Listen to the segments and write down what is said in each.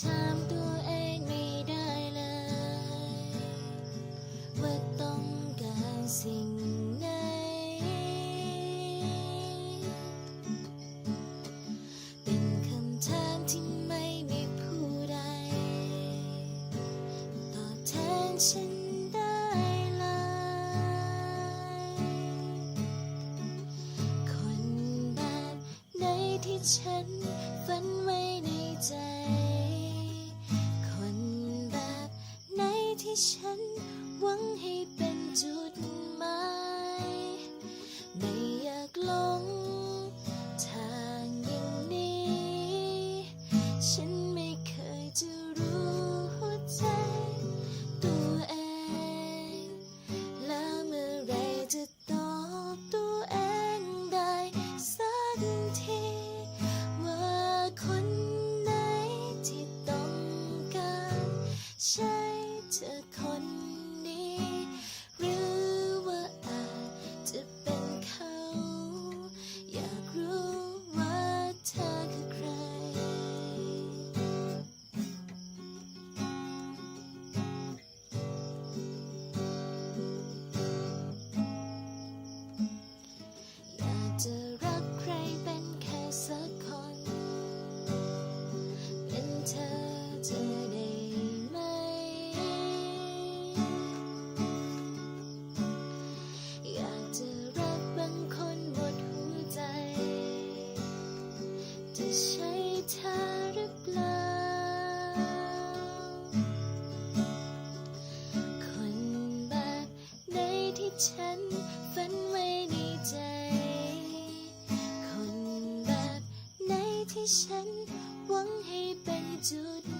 ถามตัวเองไม่ได้เลยว่าต้องการสิ่งไหน เป็นคำถามที่ไม่มีผู้ใด ตอบแทนฉันได้เลย คนแบบไหนที่ฉันฝันไว้ในใจ ที่ฉันหวังให้เป็นจุดหมายไม่อยากหลง เธอคน ฉันฝันไว้ในใจ คนแบบไหนที่ฉันหวังให้เป็นจุด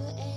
ตัวเอง